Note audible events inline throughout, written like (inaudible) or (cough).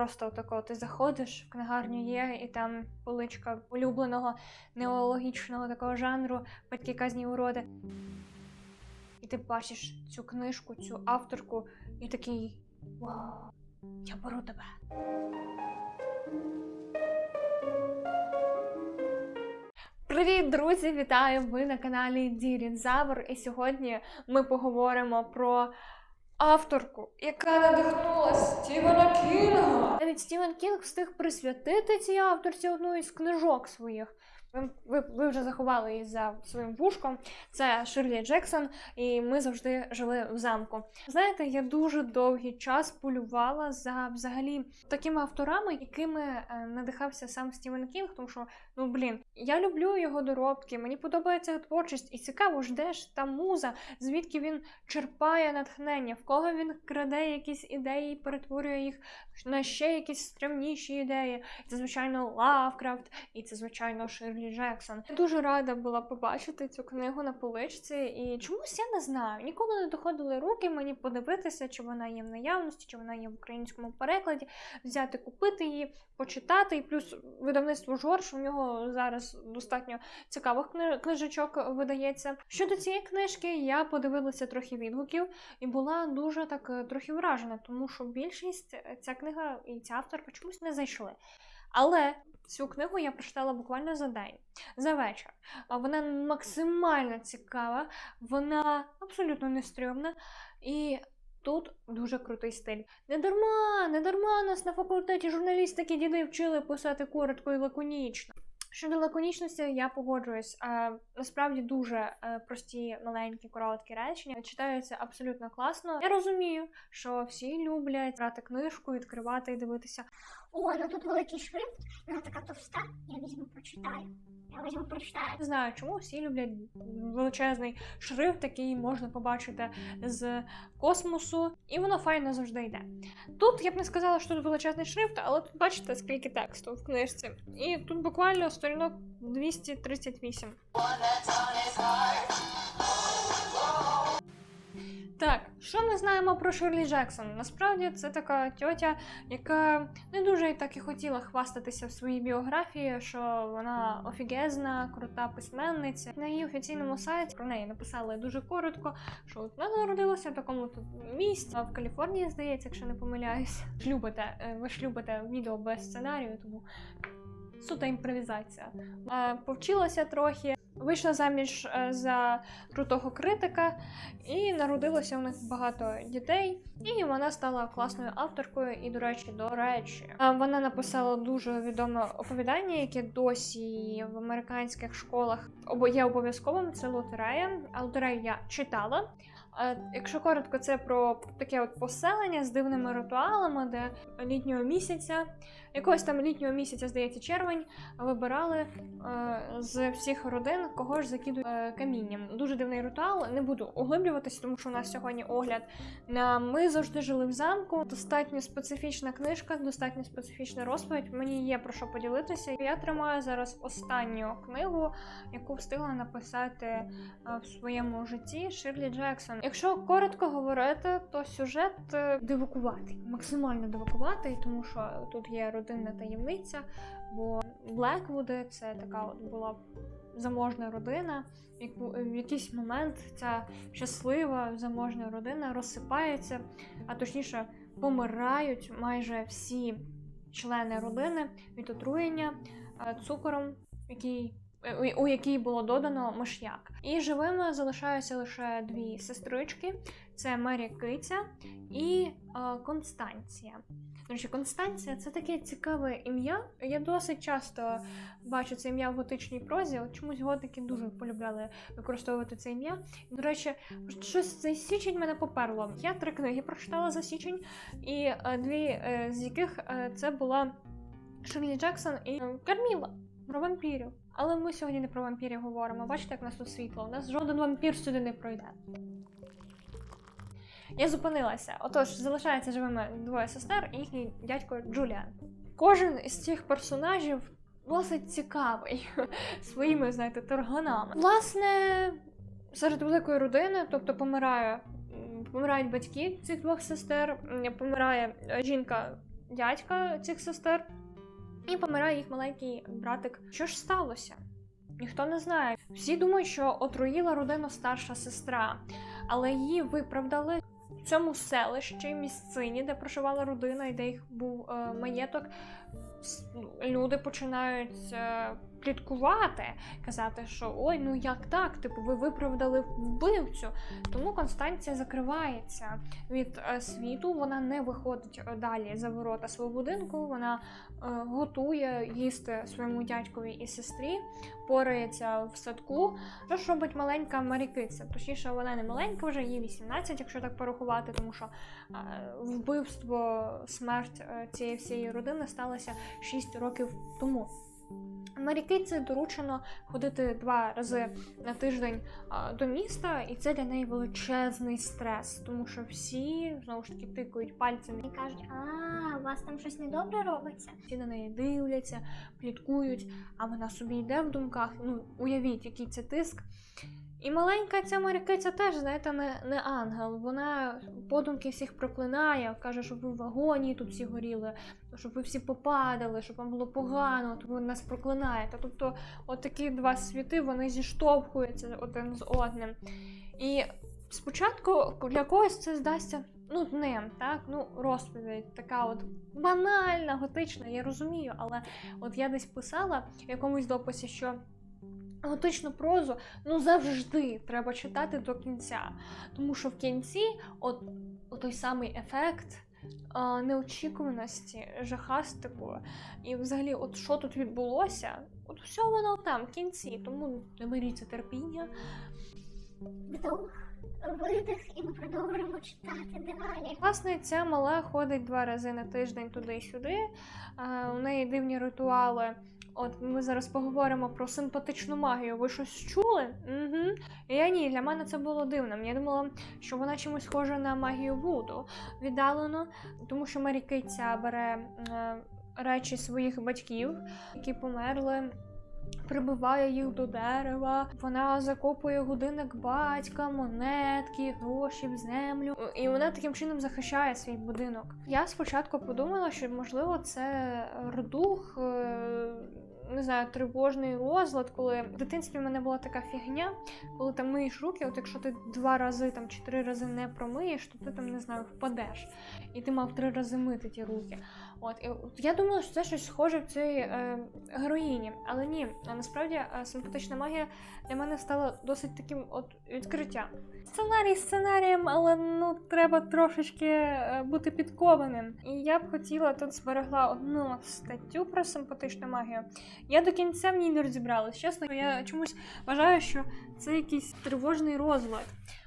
просто тако ти заходиш в книгарню є, і там поличка улюбленого неологічного такого жанру батьки казні уроди. І ти бачиш цю книжку, цю авторку, і такий вау, я беру тебе. Привіт, друзі! Вітаю! Ви на каналі Дірінзавр. І сьогодні ми поговоримо про авторку, яка надихнула Стівена Кінга. Навіть Стівен Кінг встиг присвятити цій авторці одну із книжок своїх. Ви, ви, вже заховали її за своїм вушком. Це Ширлі Джексон, і ми завжди жили в замку. Знаєте, я дуже довгий час полювала за взагалі такими авторами, якими е, надихався сам Стівен Кінг, тому що ну блін, я люблю його доробки, мені подобається творчість, і цікаво ж, де ж та муза, звідки він черпає натхнення, в кого він краде якісь ідеї, і перетворює їх на ще якісь стрімніші ідеї. Це звичайно Лавкрафт, і це звичайно Ширлі Джексон. Я дуже рада була побачити цю книгу на поличці, і чомусь я не знаю. Ніколи не доходили руки мені подивитися, чи вона є в наявності, чи вона є в українському перекладі, взяти, купити її, почитати. І плюс видавництво Жорж у нього зараз достатньо цікавих книжечок видається. Щодо цієї книжки, я подивилася трохи відгуків і була дуже так е, трохи вражена, тому що більшість е, ця книга і ця авторка чомусь не зайшли. Але цю книгу я прочитала буквально за день, за вечір. Вона максимально цікава, вона абсолютно не стрьомна. І тут дуже крутий стиль. Не дарма, не дарма нас на факультеті журналістики діди вчили писати коротко і лаконічно. Щодо лаконічності, я погоджуюсь. Е, насправді дуже е, прості, маленькі, короткі речення читаються абсолютно класно. Я розумію, що всі люблять брати книжку, відкривати і дивитися. О, ну тут великий шрифт, вона така товста. Я візьму, прочитаю. Я візьму, прочитаю. Не знаю, чому всі люблять величезний шрифт, який можна побачити з космосу, і воно файно завжди йде. Тут я б не сказала, що тут величезний шрифт, але тут бачите, скільки тексту в книжці. І тут буквально сторінок 238. Так, що ми знаємо про Ширлі Джексон? Насправді це така тьотя, яка не дуже так і хотіла хвастатися в своїй біографії, що вона офігезна, крута письменниця. На її офіційному сайті про неї написали дуже коротко, що от вона народилася в такому тут місті в Каліфорнії, здається, якщо не помиляюсь. Любите, ви ж любите відео без сценарію, тому сута імпровізація. Е, Повчилася трохи. Вийшла заміж е, за крутого критика, і народилося у них багато дітей. І вона стала класною авторкою. І, до речі, до речі, вона написала дуже відоме оповідання, яке досі в американських школах є обов'язковим. Це лотерея. А лотерею я читала. Е, Якщо коротко, це про таке от поселення з дивними ритуалами, де літнього місяця, якогось там літнього місяця, здається, червень, вибирали е, з всіх родин, кого ж закидують е, камінням. Дуже дивний ритуал. Не буду углиблюватися, тому що у нас сьогодні огляд на ми завжди жили в замку. Достатньо специфічна книжка, достатньо специфічна розповідь. Мені є про що поділитися. Я тримаю зараз останню книгу, яку встигла написати е, в своєму житті Ширлі Джексон. Якщо коротко говорити, то сюжет е, дивакуватий, максимально дивакуватий, тому що тут є родинна таємниця, бо Блеквуди це така от була заможна родина. в яку- В якийсь момент ця щаслива заможна родина розсипається, а точніше помирають майже всі члени родини від отруєння е, цукором, який е, у- у якій було додано миш'як. І живими залишаються лише дві сестрички: це Мері Киця і е, Констанція. До речі, Констанція це таке цікаве ім'я. Я досить часто бачу це ім'я в готичній прозі. От чомусь готики дуже полюбляли використовувати це ім'я. І, до речі, щось цей січень мене поперло. Я три книги прочитала за січень, і е, дві е, з яких е, це була Ширлі Джексон і Карміла про вампірів. Але ми сьогодні не про вампірів говоримо. Бачите, як у нас тут світло. У нас жоден вампір сюди не пройде. Я зупинилася. Отож, залишаються живими двоє сестер і їхній дядько Джуліан. Кожен із цих персонажів досить цікавий (laughs) своїми, знаєте, торганами. Власне, серед великої родини, тобто помирає, помирають батьки цих двох сестер, помирає е, жінка дядька цих сестер, і помирає їх маленький братик. Що ж сталося? Ніхто не знає. Всі думають, що отруїла родину старша сестра, але її виправдали в цьому селищі, місцині, де проживала родина і де їх був е, маєток. Люди починають е, пліткувати, казати, що ой, ну як так? Типу, ви виправдали вбивцю. Тому Констанція закривається від е, світу. Вона не виходить е, далі за ворота свого будинку. Вона е, готує їсти своєму дядькові і сестрі, порається в садку. Що робить маленька Марікиця? Точніше, вона не маленька, вже їй 18, якщо так порахувати, тому що вбивство, смерть цієї всієї родини сталося 6 років тому. Марікиці доручено ходити два рази на тиждень до міста, і це для неї величезний стрес, тому що всі знову ж таки тикають пальцями, І кажуть, а, у вас там щось недобре робиться. всі на неї дивляться, пліткують, а вона собі йде в думках. Ну, уявіть, який це тиск. І маленька ця Марікиця теж, знаєте, не, не ангел. Вона подумки всіх проклинає, каже, щоб ви в вагоні тут всі горіли, щоб ви всі попадали, щоб вам було погано, ви нас проклинаєте. Тобто, от такі два світи вони зіштовхуються один з одним. І спочатку для когось це здасться нудним, так? Ну, розповідь така от банальна, готична, я розумію, але от я десь писала в якомусь дописі, що. Готичну прозу ну завжди треба читати до кінця. Тому що в кінці, от, от той самий ефект а, неочікуваності, жахастику, і взагалі, от що тут відбулося, от все воно там, в кінці. Тому наберіться терпіння. Вдох, видих, і ми продовжуємо читати далі. Власне, ця мала ходить два рази на тиждень туди й сюди. А, у неї дивні ритуали. От ми зараз поговоримо про симпатичну магію. Ви щось чули? Угу. Я ні, для мене це було дивним. Я думала, що вона чимось схожа на магію Вуду віддалено, тому що Марікиця бере е, речі своїх батьків, які померли. Прибиває їх до дерева, вона закопує годинник батька, монетки, гроші в землю, і вона таким чином захищає свій будинок. Я спочатку подумала, що можливо це рдух, е, не знаю, тривожний розлад, коли в дитинстві в мене була така фігня, коли там миєш руки, от якщо ти два рази там чи три рази не промиєш, то ти там не знаю, впадеш. І ти мав три рази мити ті руки. От і я думала, що це щось схоже в цій е, героїні, але ні, насправді е, симпатична магія для мене стала досить таким от відкриттям. Сценарій сценарієм, але ну треба трошечки е, бути підкованим. І я б хотіла тут зберегла одну статтю про симпатичну магію. Я до кінця в ній не розібралась. Чесно, я чомусь вважаю, що це якийсь тривожний розлад.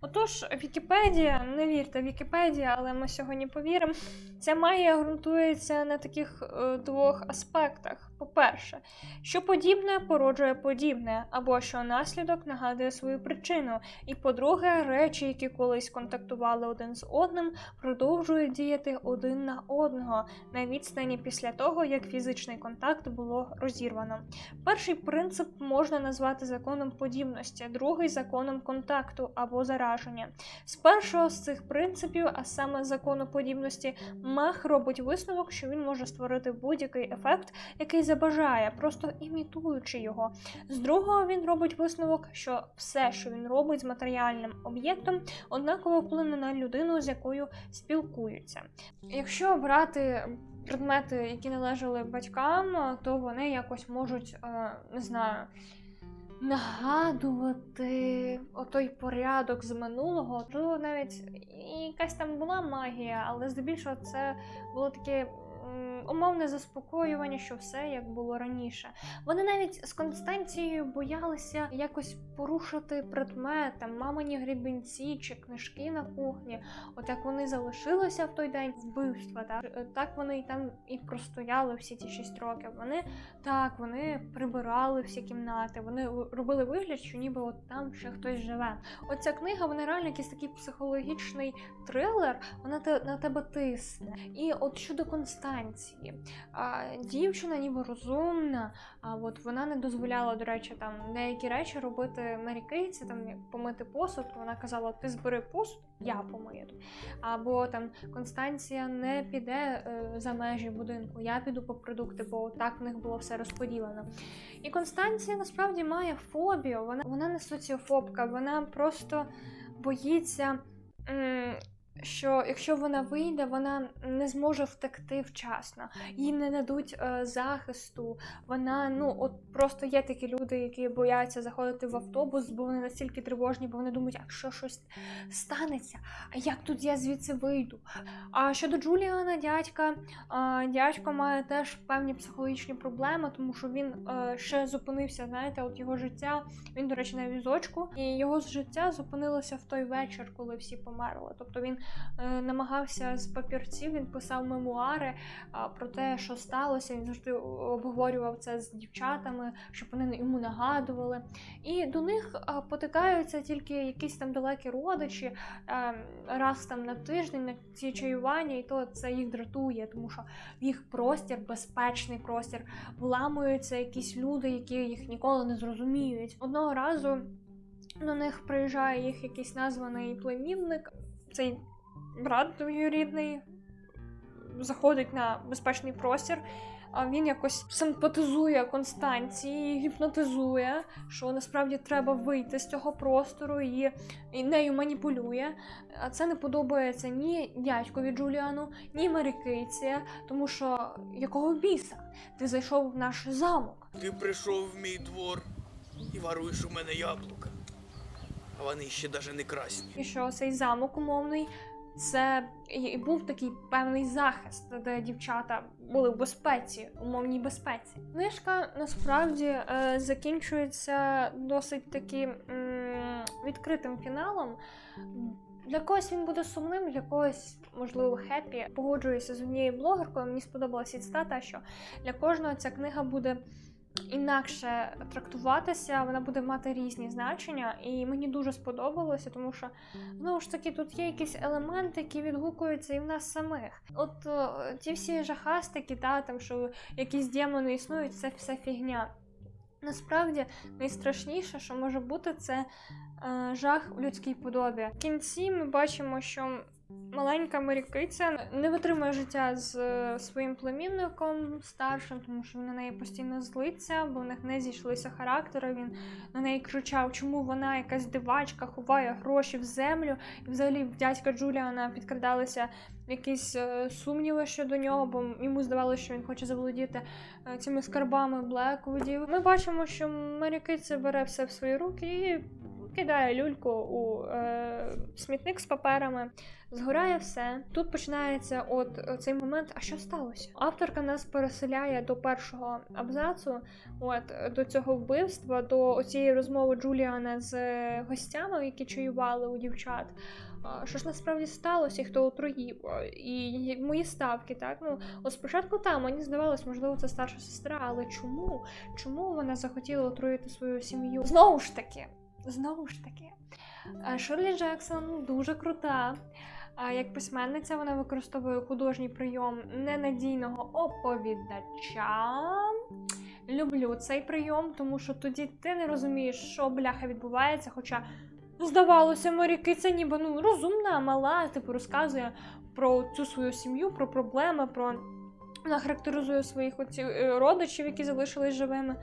Отож, Вікіпедія, не вірте Вікіпедія, але ми сьогодні повіримо. Ця магія ґрунтується на таких е, двох аспектах. По-перше, що подібне породжує подібне, або що наслідок нагадує свою причину. І по-друге, речі, які колись контактували один з одним, продовжують діяти один на одного на відстані після того, як фізичний контакт було розірвано. Перший принцип можна назвати законом подібності, другий законом контакту або зараження. З першого з цих принципів, а саме закону подібності, мах робить висновок, що він може створити будь-який ефект, який забажає, просто імітуючи його. З другого він робить висновок, що все, що він робить з матеріальним об'єктом, однаково вплине на людину, з якою спілкуються. Якщо брати предмети, які належали батькам, то вони якось можуть, е, не знаю. Нагадувати отой порядок з минулого, то навіть якась там була магія, але здебільшого це було таке умовне заспокоювання, що все як було раніше. Вони навіть з Констанцією боялися якось порушити предмет, там мамині грібінці чи книжки на кухні. От як вони залишилися в той день вбивства, так, Е, так вони і там і простояли всі ці шість років. Вони так, вони прибирали всі кімнати, вони робили вигляд, що ніби от там ще хтось живе. Оця книга, вона реально якийсь такий психологічний трилер, вона на тебе тисне. І от щодо Констанції, констанції. А, дівчина ніби розумна, а от вона не дозволяла, до речі, там деякі речі робити Мері Кейтсі, там помити посуд. Вона казала: ти збери посуд, я помию. Або там Констанція не піде е, за межі будинку, я піду по продукти, бо так в них було все розподілено. І Констанція насправді має фобію. Вона, вона не соціофобка, вона просто боїться. м, Що якщо вона вийде, вона не зможе втекти вчасно, їй не дадуть е, захисту. Вона ну от просто є такі люди, які бояться заходити в автобус, бо вони настільки тривожні, бо вони думають, якщо щось станеться, а як тут я звідси вийду? А щодо Джуліана, дядька, а, дядько має теж певні психологічні проблеми, тому що він е, ще зупинився. Знаєте, от його життя. Він, до речі, на візочку, і його життя зупинилося в той вечір, коли всі померли. Тобто він е, намагався з папірців, він писав мемуари про те, що сталося. Він завжди обговорював це з дівчатами, щоб вони йому нагадували. І до них потикаються тільки якісь там далекі родичі е, раз там на тиждень на ці чаювання, і то це їх дратує, тому що їх простір, безпечний простір, вламуються якісь люди, які їх ніколи не зрозуміють. Одного разу до них приїжджає їх якийсь названий племінник, цей брат двоюрідний заходить на безпечний простір. А він якось симпатизує Констанції, гіпнотизує, що насправді треба вийти з цього простору і, і нею маніпулює. А це не подобається ні дядькові Джуліану, ні Марікиці, тому що якого біса? Ти зайшов в наш замок. Ти прийшов в мій двор і варуєш у мене яблука. А вони ще даже не красні. І що цей замок умовний це і був такий певний захист, де дівчата були в безпеці, умовній безпеці. Книжка насправді е, закінчується досить таким м, відкритим фіналом. Для когось він буде сумним, для когось, можливо, хеппі. Погоджуюся з однією блогеркою. Мені сподобалася цитата, що для кожного ця книга буде інакше трактуватися, вона буде мати різні значення, і мені дуже сподобалося, тому що знову ж таки тут є якісь елементи, які відгукуються і в нас самих. От ті всі жахастики, та там що якісь демони існують, це все фігня. Насправді найстрашніше, що може бути, це е, жах в людській подобі. В кінці ми бачимо, що маленька Марікиця не витримує життя з е, своїм племінником старшим, тому що він на неї постійно злиться, бо в них не зійшлися характери. Він на неї кричав, чому вона якась дивачка, ховає гроші в землю. І взагалі в дядька Джуліана підкрадалися якісь е, сумніви щодо нього, бо йому здавалося, що він хоче заволодіти е, цими скарбами Блеквудів. Ми бачимо, що Марікиця бере все в свої руки і кидає люльку у е, смітник з паперами. Згорає все. Тут починається от цей момент. А що сталося? Авторка нас переселяє до першого абзацу, от до цього вбивства, до цієї розмови Джуліана з е, гостями, які чаювали у дівчат. Що ж насправді сталося, хто отруїв? І мої ставки, так ну от спочатку там мені здавалось, можливо, це старша сестра, але чому? Чому вона захотіла отруїти свою сім'ю? Знову ж таки, знову ж таки, е, Ширлі Джексон дуже крута. Як письменниця вона використовує художній прийом ненадійного оповідача. Люблю цей прийом, тому що тоді ти не розумієш, що бляха відбувається. Хоча здавалося, Марікиця ніби ну розумна, мала, типу розказує про цю свою сім'ю, про проблеми, про вона характеризує своїх е, родичів, які залишились живими.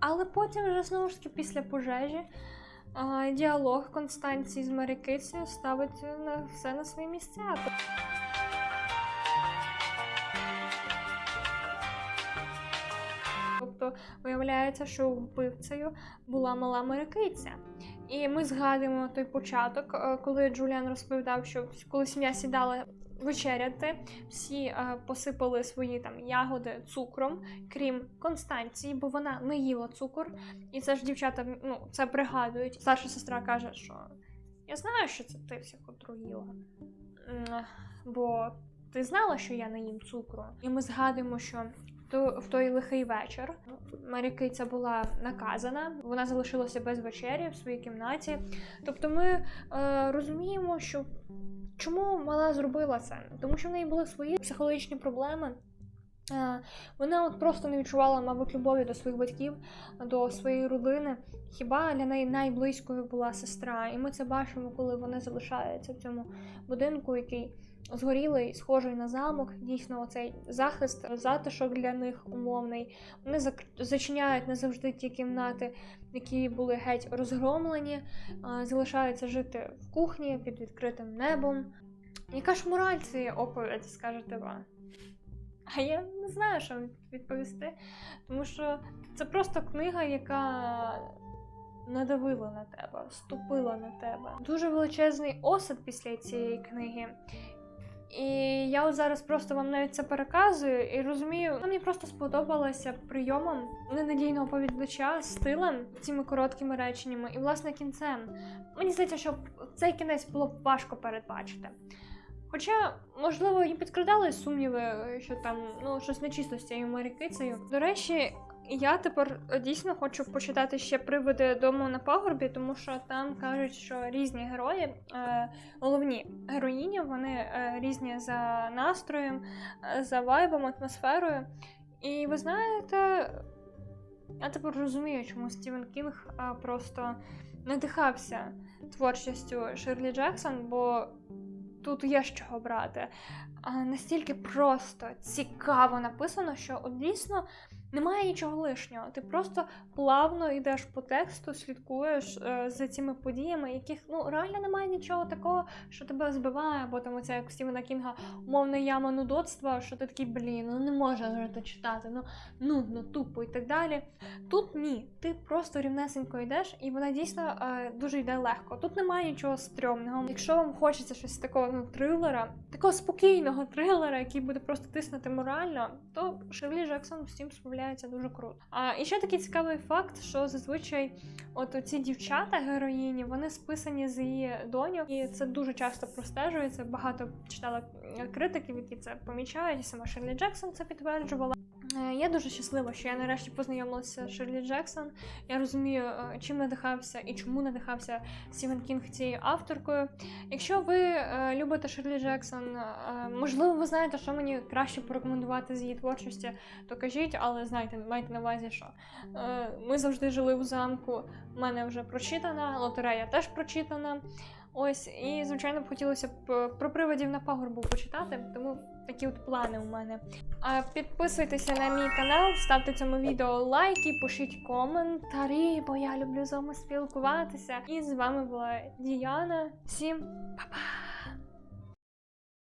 Але потім вже знову ж таки після пожежі діалог Констанції з Марикицею ставить на все на свої місця. Тобто виявляється, що вбивцею була мала Марикиця. І ми згадуємо той початок, е, коли Джуліан розповідав, що коли сім'я сідала вечеряти, всі е, посипали свої там ягоди цукром, крім Констанції, бо вона не їла цукор. І це ж дівчата ну, це пригадують. Старша сестра каже, що я знаю, що це ти всіх отруїла. Бо ти знала, що я не їм цукру. І ми згадуємо, що в той лихий вечір Марікиця була наказана, вона залишилася без вечері в своїй кімнаті. Тобто ми е, розуміємо, що чому мала зробила це? Тому що в неї були свої психологічні проблеми. Е, Вона от просто не відчувала, мабуть, любові до своїх батьків, до своєї родини. Хіба для неї найблизькою була сестра, і ми це бачимо, коли вони залишаються в цьому будинку, який згорілий, схожий на замок. Дійсно, оцей захист, затишок для них умовний. Вони зачиняють не завжди ті кімнати, які були геть розгромлені, залишаються жити в кухні під відкритим небом. Яка ж мораль цієї оповіді, скажете ви? А я не знаю, що відповісти, тому що це просто книга, яка надавила на тебе, ступила на тебе. Дуже величезний осад після цієї книги. І я от зараз просто вам навіть це переказую і розумію, мені просто сподобалося прийомом ненадійного оповідача, стилем, цими короткими реченнями і власне кінцем. Мені здається, що цей кінець було б важко передбачити. Хоча, можливо, і підкрадали сумніви, що там ну щось нечисто з цією Марікицею. До речі, я тепер дійсно хочу почитати ще приводи дому на пагорбі, тому що там кажуть, що різні герої, е, головні героїні, вони е, різні за настроєм, е, за вайбом, атмосферою. І ви знаєте, я тепер розумію, чому Стівен Кінг е, просто надихався творчістю Ширлі Джексон, бо тут є з чого брати. А настільки просто цікаво написано, що от дійсно немає нічого лишнього. Ти просто плавно йдеш по тексту, слідкуєш е, за цими подіями, яких ну реально немає нічого такого, що тебе збиває, або там оце як Стівена Кінга умовна яма нудотства, що ти такий, блін, ну не можна вже це читати, ну нудно, тупо і так далі. Тут ні, ти просто рівнесенько йдеш, і вона дійсно е, дуже йде легко. Тут немає нічого стрьомного. Якщо вам хочеться щось такого ну, трилера, такого спокійного трилера, який буде просто тиснути морально, то Шерлі Джексон з цим справляється дуже круто. А і ще такий цікавий факт, що зазвичай от ці дівчата, героїні, вони списані з її доньок, і це дуже часто простежується. Багато читала е, критиків, які це помічають, сама Шерлі Джексон це підтверджувала. Е, Я дуже щаслива, що я нарешті познайомилася з Шерлі Джексон. Я розумію, е, чим надихався і чому надихався Стівен Кінг цією авторкою. Якщо ви е, любите Шерлі Джексон, можливо, ви знаєте, що мені краще порекомендувати з її творчості, то кажіть, але знайте, майте на увазі, що ми завжди жили у замку. У мене вже прочитана, лотерея теж прочитана. Ось, і звичайно б хотілося б е, про приводів на пагорбу почитати, тому такі от плани у мене. А підписуйтеся на мій канал, ставте цьому відео лайки, пишіть коментарі, бо я люблю з вами спілкуватися. І з вами була Діана. Всім па-па!